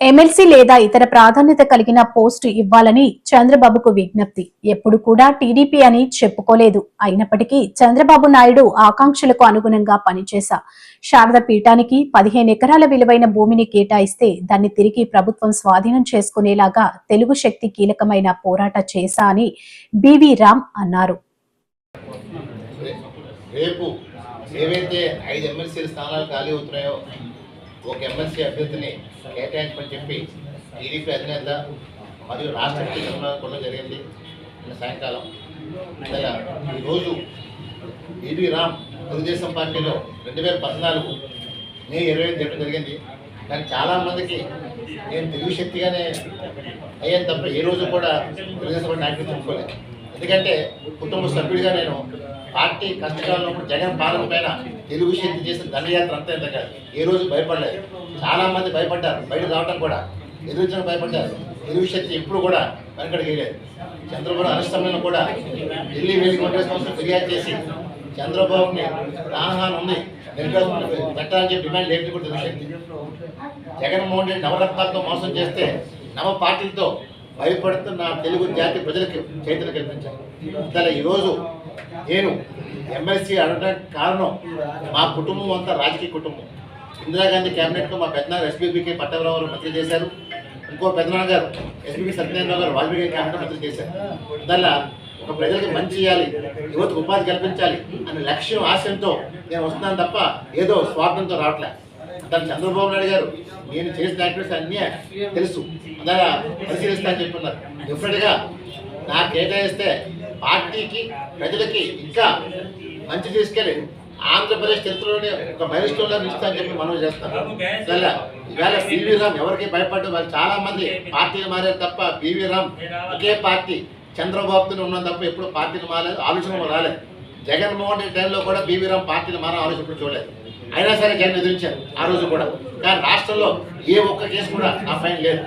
MLC లేదా ఇతర ప్రాధాన్యత కలిగిన పోస్టు ఇవ్వాలని చంద్రబాబుకు విజ్ఞప్తి. ఎప్పుడు కూడా టీడీపీ అని చెప్పుకోలేదు. అయినప్పటికీ చంద్రబాబు నాయుడు ఆకాంక్షలకు అనుగుణంగా పనిచేశా. శారద పీఠానికి పదిహేను ఎకరాల విలువైన భూమిని కేటాయిస్తే దాన్ని తిరిగి ప్రభుత్వం స్వాధీనం చేసుకునేలాగా తెలుగు శక్తి కీలకమైన పోరాట చేశా అని బివి రామ్ అన్నారు. రేపు ఏవైతే ఐదు ఎమ్మెల్సీల స్థానాలు ఖాళీ అవుతున్నాయో ఒక ఎమ్మెల్సీ అభ్యర్థిని కేటాయించమని చెప్పి టీడీపీ అధినేత మరియు రాష్ట్ర కూడా జరిగింది. నిన్న సాయంకాలం. ఇలా ఈరోజు ఈబీ రామ్ తెలుగుదేశం పార్టీలో రెండు వేల పద్నాలుగు మే ఇరవై ఐదు చెప్పడం జరిగింది. కానీ చాలామందికి నేను తెలుగు శక్తిగానే అయ్యాను తప్ప ఏ రోజు కూడా తెలుగుదేశం పార్టీ నాయకులు చెప్పుకోలేదు ఎందుకంటే కుటుంబ సభ్యుడిగా నేను పార్టీ కష్టకాలంలో జగన్ పాలన పైన తెలుగు శక్తి చేసిన దండయాత్ర అంతా ఇంత కాదు. ఏ రోజు భయపడలేదు. చాలా మంది భయపడ్డారు. బయట రావడం కూడా. ఎదురించడం భయపడ్డారు. తెలుగు శక్తి ఎప్పుడు కూడా వెనకడికి వెళ్ళలేదు. చంద్రబాబు అరెస్టమైన కూడా ఢిల్లీ వెళ్ళి కాంగ్రెస్ కోసం ఫిర్యాదు చేసి చంద్రబాబుని ప్రాణహాని ఉంది. పెట్టాలని చెప్పి డిమాండ్ లేకపోతే కూడా తెలుగు శక్తి. జగన్మోహన్ రెడ్డి నవరత్నాలతో మోసం చేస్తే నవ పార్టీలతో భయపడుతున్న తెలుగు జాతి ప్రజలకు చైతన్యం కల్పించారు ఇలా ఈరోజు నేను ఎమ్మెల్సీ అడగడానికి కారణం మా కుటుంబం అంతా రాజకీయ కుటుంబం. ఇందిరాగాంధీ క్యాబినెట్కు మా పెద్దనాన్న ఎస్బీబీకే పట్టభరావు మంత్రి చేశారు. ఇంకో పెద్దనాన్న గారు ఎస్బీబీ సత్యనారాయణ గారు వాల్మీకి క్యాబినెట్ మంత్రి చేశారు. అందువల్ల ఒక ప్రజలకు మంచి చేయాలి యువతకు ఉపాధి కల్పించాలి అనే లక్ష్యం ఆశయంతో నేను వస్తున్నాను తప్ప ఏదో స్వార్థంతో రావట్లే. అతను చంద్రబాబు నాయుడు గారు నేను చేసిన యాక్టివిటీస్ అన్నీ తెలుసు. అందువల్ల పరిశీలిస్తా అని చెప్పున్నారు. డెఫినెట్గా నాకు కేటాయిస్తే పార్టీకి ప్రజలకి ఇంకా మంచి తీసుకెళ్ళి ఆంధ్రప్రదేశ్ చరిత్రలోనే ఒక మైలస్టోన్ లాగా ఇస్తా అని చెప్పి మనం చేస్తాం అందువల్ల ఈవేళ బీవీ రామ్ ఎవరికి భయపడ్డు వాళ్ళు చాలా మంది పార్టీలు మారారు తప్ప బీవీ రామ్ ఒకే పార్టీ చంద్రబాబుతో ఉన్నాం తప్ప ఎప్పుడు పార్టీలు మారలేదు ఆలోచన రాలేదు. జగన్మోహన్ రెడ్డి టైంలో కూడా బీవీరామ్ రామ్ మనం మారా ఆలోచన ఎప్పుడు చూడలేదు. అయినా సరే జగన్ ఎదిరించారు ఆ రోజు కూడా. కానీ రాష్ట్రంలో ఏ ఒక్క కేసు కూడా నా పైన లేదు.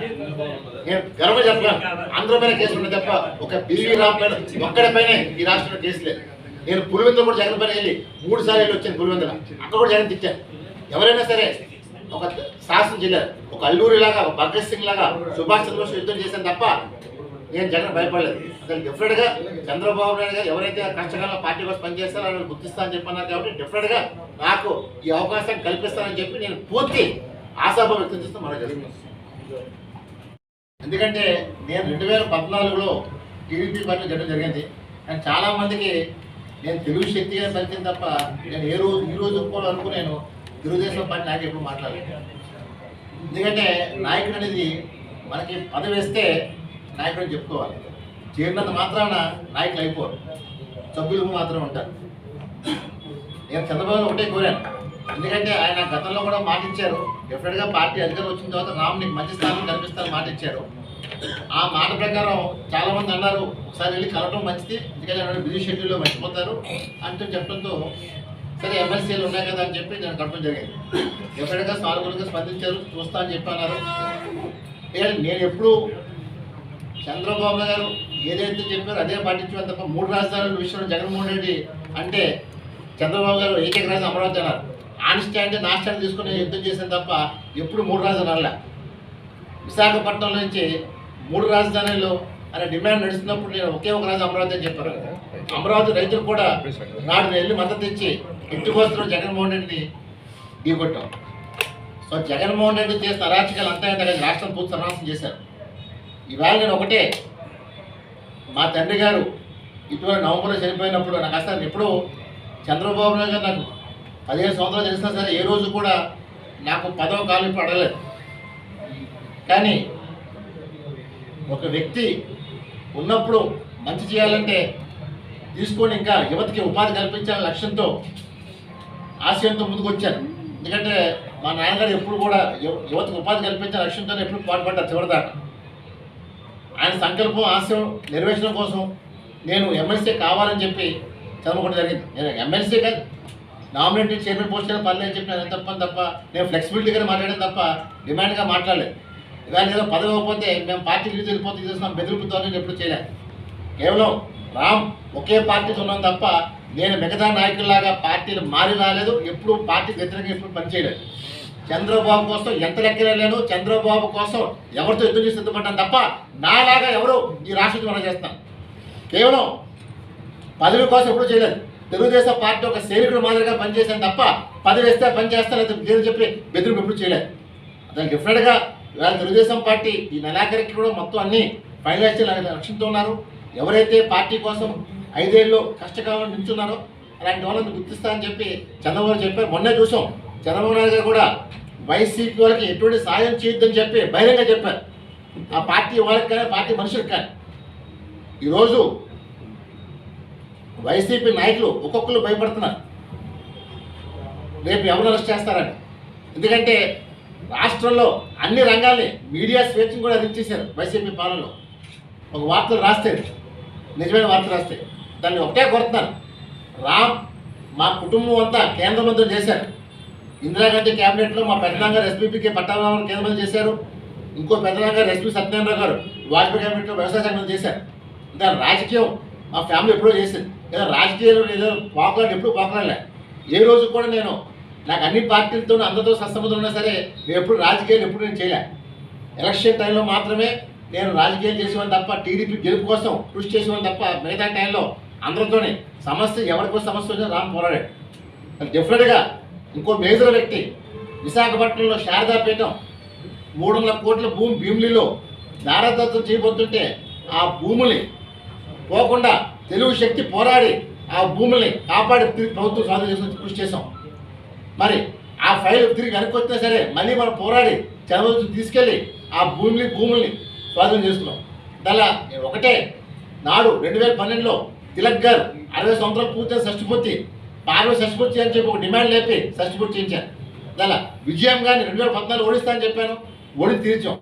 నేను గర్వ చెప్పాను అందరి పైన కేసు ఉంది తప్ప ఒక బీవీ ఒక్కడి పైన ఒక్కడిపైనే ఈ రాష్ట్రంలో కేసు లేదు. నేను పులివెందులు కూడా జగన్ పైన వెళ్ళి మూడు సార్లు వెళ్ళి వచ్చాను పులివెందుల. అక్కడ కూడా జగన్ తిట్టాను ఎవరైనా సరే ఒక శాసనం జిల్లా ఒక అల్లూరి లాగా ఒక భగత్ సింగ్ లాగా సుభాష్ చంద్రబోస్ యుద్ధం చేశాను తప్ప నేను జగన్ భయపడలేదు. అసలు డెఫినెట్గా చంద్రబాబు నాయుడు గారు ఎవరైతే కష్టకాలంలో పార్టీ కోసం పనిచేస్తారో వాళ్ళని గుర్తిస్తా అని చెప్పన్నారు కాబట్టి డెఫినెట్గా నాకు ఈ అవకాశం కల్పిస్తానని చెప్పి నేను పూర్తి ఆశాభావం వ్యక్తం చేస్తూ మనం జరిగింది ఎందుకంటే నేను రెండు వేల పద్నాలుగులో టీడీపీ పార్టీ జరగడం జరిగింది. కానీ చాలా మందికి నేను తెలుగు శక్తిగా పలికింది తప్ప నేను ఏ రోజు ఈ రోజు కూడా అనుకున్నాను నేను తెలుగుదేశం పార్టీ నాకు ఎప్పుడు మాట్లాడలేదు. ఎందుకంటే నాయకుడు అనేది మనకి పదవి వేస్తే నాయకుడు చెప్పుకోవాలి. చేరినంత మాత్రాన నాయకులు అయిపోరు. సభ్యులు మాత్రం ఉంటారు. నేను చంద్రబాబు ఒకటే కోరాను. ఎందుకంటే ఆయన గతంలో కూడా మాట ఇచ్చారు. డెఫినెట్గా పార్టీ అధికారం వచ్చిన తర్వాత రామ్ నీకు మంచి స్థానం కల్పిస్తారని మాట ఇచ్చారు. ఆ మాట ప్రకారం చాలామంది అన్నారు ఒకసారి వెళ్ళి కలవడం మంచిది. ఎందుకంటే బిజీ షెడ్యూల్లో మర్చిపోతారు. అంటూ చెప్పడంతో సరే ఎమ్మెల్సీలు ఉన్నాయి కదా అని చెప్పి నేను కలపడం జరిగింది. డెఫినెట్గా సానుకూలంగా స్పందించారు. చూస్తా అని చెప్పి అన్నారు. నేను ఎప్పుడు చంద్రబాబు గారు ఏదైతే చెప్పారో అదే పాటించారు తప్ప మూడు రాజధానుల విషయంలో జగన్మోహన్ రెడ్డి అంటే చంద్రబాబు గారు ఏకైక రాజధాని అమరావతి అన్నారు. ఆన్ స్టాండ్ నా స్టాండ్ తీసుకుని యుద్ధం చేశాను తప్ప ఎప్పుడు మూడు రాజధానుల. విశాఖపట్నం నుంచి మూడు రాజధానులు అనే డిమాండ్ నడుస్తున్నప్పుడు నేను ఒకే ఒక రాజు అమరావతి అని చెప్పారు అమరావతి రైతులు కూడా నాడు వెళ్ళి మద్దతు ఇచ్చి ఇంటికోస్తున్న జగన్మోహన్ రెడ్డిని ఢీకొట్టాం. సో జగన్మోహన్ రెడ్డి చేసిన అరాచకాలు అంతా ఇంత రాష్ట్రం పూర్తి సర్వనాశనం చేశారు. ఈవేళ నేను ఒకటే. మా తండ్రి గారు ఇటీవల నవంబర్లో చనిపోయినప్పుడు నాకు అసలు ఎప్పుడూ చంద్రబాబు నాయుడు గారు నాకు పదిహేను సంవత్సరాలు తెలిసినా సరే ఏ రోజు కూడా నాకు పదవ కాలు పడలేదు కానీ ఒక వ్యక్తి ఉన్నప్పుడు మంచి చేయాలంటే తీసుకొని ఇంకా యువతకి ఉపాధి కల్పించాలనే లక్ష్యంతో ఆశయంతో ముందుకొచ్చాను ఎందుకంటే మా నాన్నగారు ఎప్పుడు కూడా యువతకు ఉపాధి కల్పించే లక్ష్యంతో ఎప్పుడు పాటుపడ్డారు చివరిదాకా. ఆయన సంకల్పం ఆశయం నెరవేర్చడం కోసం నేను ఎమ్మెల్సీ కావాలని చెప్పి చదువుకోవడం జరిగింది. నేను ఎమ్మెల్సీ కాదు. నామినేటెడ్ చైర్మన్ పోస్ట్ అయినా పర్లేదు అని చెప్పి నేను తప్పని తప్ప నేను ఫ్లెక్సిబిలిటీగా మాట్లాడాను తప్ప డిమాండ్గా మాట్లాడలేదు. ఇవాళ ఏదో పదవి ఇవ్వకపోతే మేము పార్టీ రిలీజ్ వెళ్ళిపోతే చేస్తున్నాం. బెదిరిపుతో నేను ఎప్పుడు చేయలేదు. కేవలం రామ్ ఒకే పార్టీతో ఉన్నాం తప్ప నేను మిగతా నాయకుల్లాగా పార్టీలు మారి రాలేదు. ఎప్పుడు పార్టీ వ్యతిరేకంగా ఎప్పుడు పనిచేయలేదు. చంద్రబాబు కోసం ఎంత లెక్కలేను చంద్రబాబు కోసం ఎవరితో యుద్ధం చేసి సిద్ధపడ్డాను తప్ప నాలాగా ఎవరు ఈ రాష్ట్రం మనం చేస్తాను కేవలం పదవి కోసం ఎప్పుడు చేయలేదు. తెలుగుదేశం పార్టీ ఒక సైనికుడు మాదిరిగా పనిచేశాను తప్ప పదవి వేస్తే పని చేస్తాను పేరు చెప్పి బెదిరింపు ఎప్పుడు చేయలేదు. దానికి డిఫరెంట్గా ఇవాళ తెలుగుదేశం పార్టీ ఈ నెలాఖరికి కూడా మొత్తం అన్ని ఫైనలైజ్ చేయాలని లక్ష్యంతో ఉన్నారు. ఎవరైతే పార్టీ కోసం ఐదేళ్ళు కష్టకాలం నిల్చున్నారో అలాంటి వాళ్ళని గుర్తిస్తా అని చెప్పి చంద్రబాబు చెప్పారు. మొన్నే చూసాం. చంద్రబాబు నాయుడు గారు కూడా వైసీపీ వాళ్ళకి ఎటువంటి సాయం చేయొద్దని చెప్పి బహిరంగ చెప్పారు. ఆ పార్టీ వాళ్ళకి కానీ పార్టీ మనుషులకు కానీ ఈరోజు వైసీపీ నాయకులు ఒక్కొక్కరు భయపడుతున్నారు. రేపు ఎవరు అరెస్ట్ చేస్తారని. ఎందుకంటే రాష్ట్రంలో అన్ని రంగాల్ని మీడియా స్వేచ్ఛను కూడా అదించేశారు వైసీపీ పాలనలో. ఒక వార్తలు రాస్తే నిజమైన వార్తలు రాస్తే దాన్ని ఒకటే కొడుతున్నారు రామ్ మా కుటుంబం అంతా కేంద్ర మంత్రులు చేశారు. ఇందిరాగాంధీ క్యాబినెట్లో మా పెద్దనాంగ ఎస్పీపీకి పట్టాభావం కేంద్ర మంత్రి చేశారు. ఇంకో పెద్దనాన్నగారు ఎస్పీ సత్యనారాయణ గారు వాజ్పేయి క్యాబినెట్లో వ్యవసాయ శాఖ మంత్రి చేశారు. దాని రాజకీయం మా ఫ్యామిలీ ఎప్పుడో చేసింది. ఏదో రాజకీయాలు ఏదో పోకలాడు ఎప్పుడు పోకలాడలే ఏ రోజు కూడా నేను నాకు అన్ని పార్టీలతో అందరితో సత్సంబంధం ఉన్నా సరే నేను ఎప్పుడు రాజకీయాలు ఎప్పుడు నేను చేయలే. ఎలక్షన్ టైంలో మాత్రమే నేను రాజకీయాలు చేసేవాడిని తప్ప టీడీపీ గెలుపు కోసం కృషి చేసేవాడిని తప్ప మిగతా టైంలో అందరితోనే సమస్య ఎవరికో సమస్య వచ్చినా రామ్ పోరాడాడు అది డెఫినెట్గా ఇంకో మేజర్ వ్యక్తి విశాఖపట్నంలో శారదాపీఠం మూడు వందల కోట్ల భూమి భీమిలిలో దారదత్తం చేయబోతుంటే ఆ భూముల్ని పోకుండా తెలుగు శక్తి పోరాడి ఆ భూముల్ని కాపాడి తిరిగి ప్రభుత్వం సాధన చేసుకుని కృషి చేసాం మరి ఆ ఫైల్ తిరిగి వెనక్కి వచ్చినా సరే మళ్ళీ మనం పోరాడి చంద్రబాబు తీసుకెళ్ళి ఆ భూమిని భూముల్ని స్వాధీనం చేసుకున్నాం. దానిలా ఒకటే నాడు రెండు వేల పన్నెండులో తిలక్ గారు అరవై సంవత్సరాలు పూర్తి షష్టిపూర్తి పార్వీ షష్టిపూర్తి అని చెప్పి ఒక డిమాండ్ లేపి షష్టిపూర్తి చేయించాను దాని విజయం కానీ రెండు వేల పద్నాలుగు ఓడిస్తా అని చెప్పాను. ఓడి తీర్చాం.